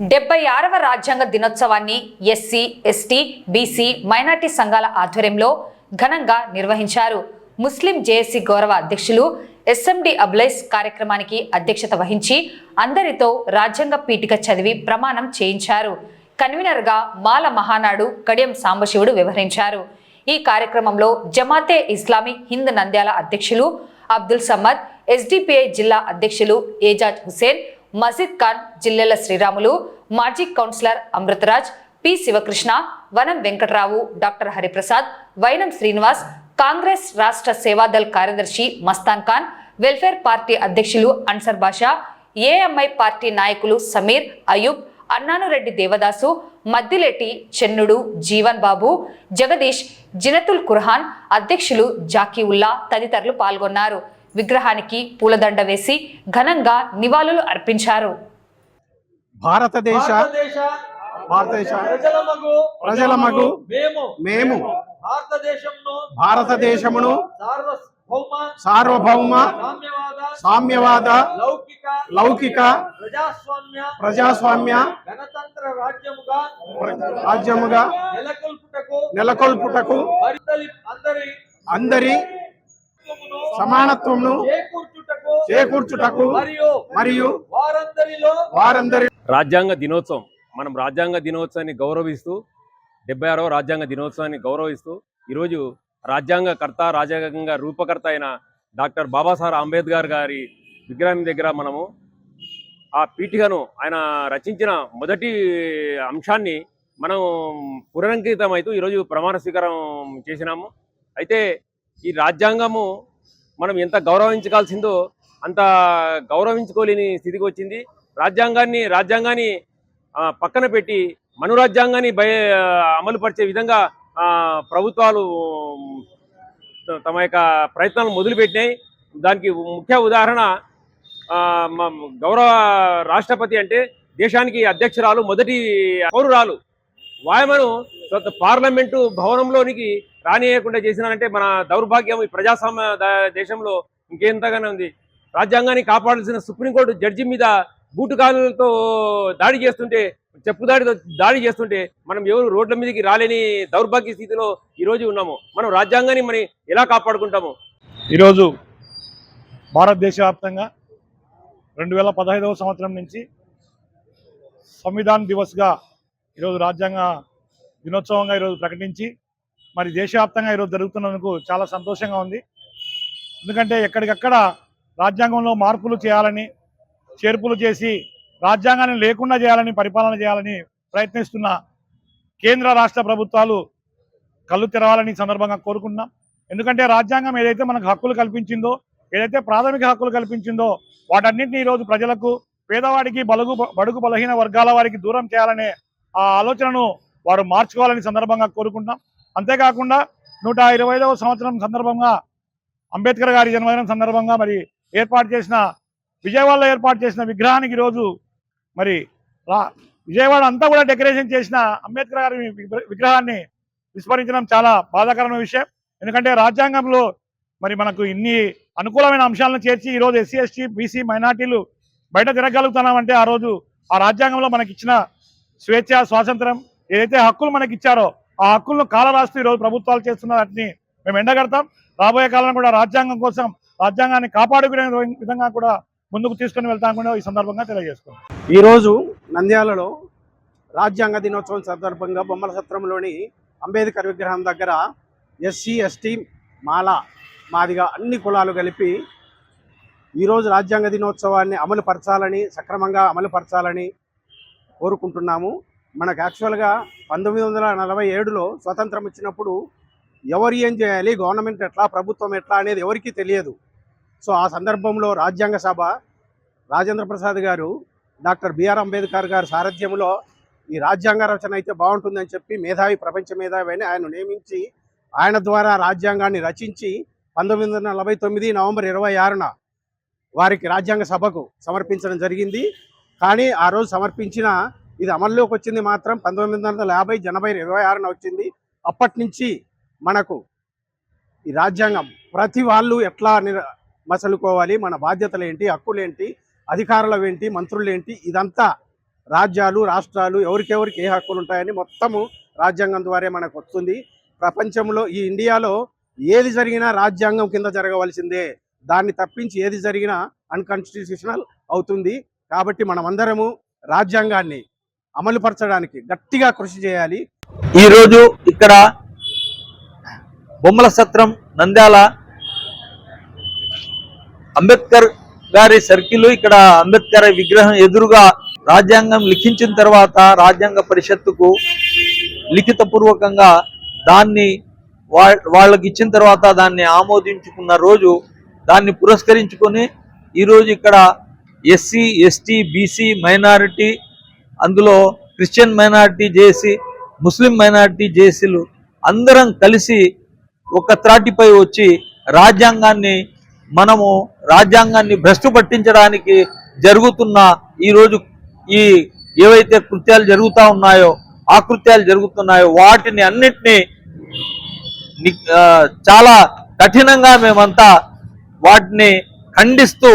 డెబ్బై ఆరవ రాజ్యాంగ దినోత్సవాన్ని ఎస్సీ ఎస్టీ బీసీ మైనార్టీ సంఘాల ఆధ్వర్యంలో ఘనంగా నిర్వహించారు. ముస్లిం జేఏసీ గౌరవ అధ్యక్షులు ఎస్ఎండి అబ్లైస్ కార్యక్రమానికి అధ్యక్షత వహించి అందరితో రాజ్యాంగ పీఠిక చదివి ప్రమాణం చేయించారు. కన్వీనర్గా మాల మహానాడు కడియం సాంబశివుడు వ్యవహరించారు. ఈ కార్యక్రమంలో జమాతే ఇస్లామీ హింద్ నంద్యాల అధ్యక్షులు అబ్దుల్ సమద్ ఎస్డిపిఐ జిల్లా అధ్యక్షులు ఏజాజ్ హుసేన్ మసీద్ ఖాన్ జిల్లెల శ్రీరాములు మాజీ కౌన్సిలర్ అమృతరాజ్ పి శివకృష్ణ వనం వెంకటరావు డాక్టర్ హరిప్రసాద్ వైనం శ్రీనివాస్ కాంగ్రెస్ రాష్ట్ర సేవాదల్ కార్యదర్శి మస్తాన్ ఖాన్ వెల్ఫేర్ పార్టీ అధ్యక్షులు Ansar Basha A M I party నాయకులు సమీర్ అయూబ్ అన్నానురెడ్డి దేవదాసు మద్దిలేటి చెన్నుడు జీవన్ బాబు జగదీష్ జినతుల్ కుర్హాన్ అధ్యక్షులు జాకీ ఉల్లా తదితరులు పాల్గొన్నారు. విగ్రహానికి పూలదండ వేసి ఘనంగా నివాళులు అర్పించారు. భారతదేశ భారతదేశ భారతదేశ ప్రజల మగు మేము భారతదేశమును సార్వభౌమ సార్వభౌమ సామ్యవాద సామ్యవాద లౌకిక లౌకిక ప్రజాస్వామ్య ప్రజాస్వామ్య గణతంత్ర రాజ్యముగా రాజ్యముగా నెలకొల్పుటకు నెలకొల్పుటకు పరితలి అందరి సమానత్వమును చేకూర్చుటకు చేకూర్చుటకు మరియు మరియు వారందరిలో వారందరి రాజ్యాంగ దినోత్సవం. మనం రాజ్యాంగ దినోత్సవాన్ని గౌరవిస్తూ డెబ్బై ఆరవ రాజ్యాంగ దినోత్సవాన్ని గౌరవిస్తూ ఈరోజు రాజ్యాంగకర్త రాజ్యాంగ రూపకర్త అయిన డాక్టర్ బాబాసాహెబ్ అంబేద్కర్ గారి విగ్రహం దగ్గర మనము ఆ పీఠికను ఆయన రచించిన మొదటి అంశాన్ని మనం పునరంకితం అవుతూ ఈరోజు ప్రమాణ స్వీకారం చేసినాము. అయితే ఈ రాజ్యాంగము మనం ఎంత గౌరవించగాల్సిందో అంత గౌరవించుకోలేని స్థితికి వచ్చింది. రాజ్యాంగాన్ని రాజ్యాంగాన్ని పక్కన పెట్టి మను రాజ్యాంగాన్ని భయ అమలుపరిచే విధంగా ప్రభుత్వాలు తమ యొక్క ప్రయత్నాలు మొదలుపెట్టినాయి. దానికి ముఖ్య ఉదాహరణ గౌరవ రాష్ట్రపతి అంటే దేశానికి అధ్యక్షురాలు మొదటి పౌరురాలు వాయమను పార్లమెంటు భవనంలోనికి రానియకుండా చేసినారంటే మన దౌర్భాగ్యం ఈ ప్రజాస్వామ్య దేశంలో ఇంకెంతగానే ఉంది. రాజ్యాంగాన్ని కాపాడాల్సిన సుప్రీంకోర్టు జడ్జి మీద బూటుకాలతో దాడి చేస్తుంటే చెప్పుదాడితో దాడి చేస్తుంటే మనం ఎవరు రోడ్ల మీదకి రాలేని దౌర్భాగ్య స్థితిలో ఈరోజు ఉన్నాము. మనం రాజ్యాంగాన్ని మనం ఎలా కాపాడుకుంటాము? ఈరోజు భారతదేశ వ్యాప్తంగా రెండు వేల పదహైదవ సంవత్సరం నుంచి సంవిధాన్ దివస్గా ఈరోజు రాజ్యాంగ దినోత్సవంగా ఈరోజు ప్రకటించి మరి దేశవ్యాప్తంగా ఈరోజు జరుగుతున్నందుకు చాలా సంతోషంగా ఉంది. ఎందుకంటే ఎక్కడికక్కడ రాజ్యాంగంలో మార్పులు చేయాలని చేర్పులు చేసి రాజ్యాంగాన్ని లేకుండా చేయాలని పరిపాలన చేయాలని ప్రయత్నిస్తున్న కేంద్ర రాష్ట్ర ప్రభుత్వాలు కళ్ళు తెరవాలని సందర్భంగా కోరుకుంటున్నాం. ఎందుకంటే రాజ్యాంగం ఏదైతే మనకు హక్కులు కల్పించిందో ఏదైతే ప్రాథమిక హక్కులు కల్పించిందో వాటన్నింటినీ ఈరోజు ప్రజలకు పేదవాడికి బలుగు బడుగు బలహీన వర్గాల వారికి దూరం చేయాలనే ఆ ఆలోచనను వారు మార్చుకోవాలని సందర్భంగా కోరుకుంటున్నాం. అంతేకాకుండా నూట ఇరవైదవ సంవత్సరం సందర్భంగా అంబేద్కర్ గారి జన్మదినం సందర్భంగా మరి ఏర్పాటు చేసిన విజయవాడలో ఏర్పాటు చేసిన విగ్రహానికి ఈరోజు మరి రా విజయవాడ అంతా కూడా డెకరేషన్ చేసిన అంబేద్కర్ గారి విగ్రహాన్ని విస్మరించడం చాలా బాధాకరమైన విషయం. ఎందుకంటే రాజ్యాంగంలో మరి మనకు ఇన్ని అనుకూలమైన అంశాలను చేర్చి ఈరోజు ఎస్సీ ఎస్టీ బీసీ మైనార్టీలు బయట తిరగలుగుతున్నామంటే ఆ రోజు ఆ రాజ్యాంగంలో మనకిచ్చిన స్వేచ్ఛ స్వాతంత్రం ఏదైతే హక్కులు మనకి ఇచ్చారో ఆ హక్కులను కాలరాస్తూ ఈరోజు ప్రభుత్వాలు చేస్తున్న వాటిని మేము ఎండగడతాం. రాబోయే కాలం కూడా రాజ్యాంగం కోసం రాజ్యాంగాన్ని కాపాడుకునే విధంగా కూడా ముందుకు తీసుకుని వెళ్తాం కూడా ఈ సందర్భంగా తెలియజేసుకున్నాం ఈరోజు నంద్యాలలో రాజ్యాంగ దినోత్సవం సందర్భంగా బొమ్మల సత్రంలోని అంబేద్కర్ విగ్రహం దగ్గర ఎస్సీ ఎస్టీ మాల మాదిగా అన్ని కులాలు కలిపి ఈరోజు రాజ్యాంగ దినోత్సవాన్ని అమలుపరచాలని సక్రమంగా అమలుపరచాలని కోరుకుంటున్నాము. మనకు యాక్చువల్గా పంతొమ్మిది వందల నలభై ఏడులో స్వతంత్రం ఇచ్చినప్పుడు ఎవరు ఏం చేయాలి గవర్నమెంట్ ఎట్లా ప్రభుత్వం ఎట్లా అనేది ఎవరికీ తెలియదు. సో ఆ సందర్భంలో రాజ్యాంగ సభ రాజేంద్ర ప్రసాద్ గారు డాక్టర్ బిఆర్ అంబేద్కర్ గారి సారథ్యంలో ఈ రాజ్యాంగ రచన అయితే బాగుంటుందని చెప్పి మేధావి ప్రపంచ మేధావి అని ఆయన నియమించి ఆయన ద్వారా రాజ్యాంగాన్ని రచించి పంతొమ్మిది వందల నలభై తొమ్మిది నవంబర్ ఇరవై ఆరున వారికి రాజ్యాంగ సభకు సమర్పించడం జరిగింది. కానీ ఆ రోజు సమర్పించిన ఇది అమల్లోకి వచ్చింది మాత్రం పంతొమ్మిది వందల యాభై జనవరి ఇరవై ఆరున వచ్చింది. అప్పటి నుంచి మనకు ఈ రాజ్యాంగం ప్రతి వాళ్ళు ఎట్లా మసలుకోవాలి మన బాధ్యతలు ఏంటి హక్కులేంటి అధికారులు ఏంటి మంత్రులు ఏంటి ఇదంతా రాజ్యాలు రాష్ట్రాలు ఎవరికెవరికి ఏ హక్కులు ఉంటాయని మొత్తము రాజ్యాంగం ద్వారా మనకు వస్తుంది. ప్రపంచంలో ఈ ఇండియాలో ఏది జరిగినా రాజ్యాంగం కింద జరగవలసిందే. దాన్ని తప్పించి ఏది జరిగినా అన్కాన్స్టిట్యూషనల్ అవుతుంది. కాబట్టి మనమందరము రాజ్యాంగాన్ని అమలుపరచడానికి గట్టిగా కృషి చేయాలి. ఈరోజు ఇక్కడ బొమ్మల సత్రం నంద్యాల అంబేద్కర్ గారి సర్కిల్ ఇక్కడ అంబేద్కర్ విగ్రహం ఎదురుగా రాజ్యాంగం లిఖించిన తర్వాత రాజ్యాంగ పరిషత్తుకు లిఖిత పూర్వకంగా దాన్ని వా- వాళ్ళకి ఇచ్చిన తర్వాత దాన్ని ఆమోదించుకున్న రోజు దాన్ని పురస్కరించుకొని ఈరోజు ఇక్కడ ఎస్సీ ఎస్టీ బీసీ మైనారిటీ అందులో క్రిస్టియన్ మైనారిటీ జేసీ ముస్లిం మైనార్టీ జేసీలు అందరం కలిసి ఒక త్రాటిపై వచ్చి రాజ్యాంగాన్ని మనము రాజ్యాంగాన్ని భ్రష్టు పట్టించడానికి జరుగుతున్న ఈరోజు ఈ ఏవైతే కృత్యాలు జరుగుతూ ఉన్నాయో ఆ కృత్యాలు జరుగుతున్నాయో వాటిని అన్నిటినీ చాలా కఠినంగా మేమంతా వాటిని ఖండిస్తూ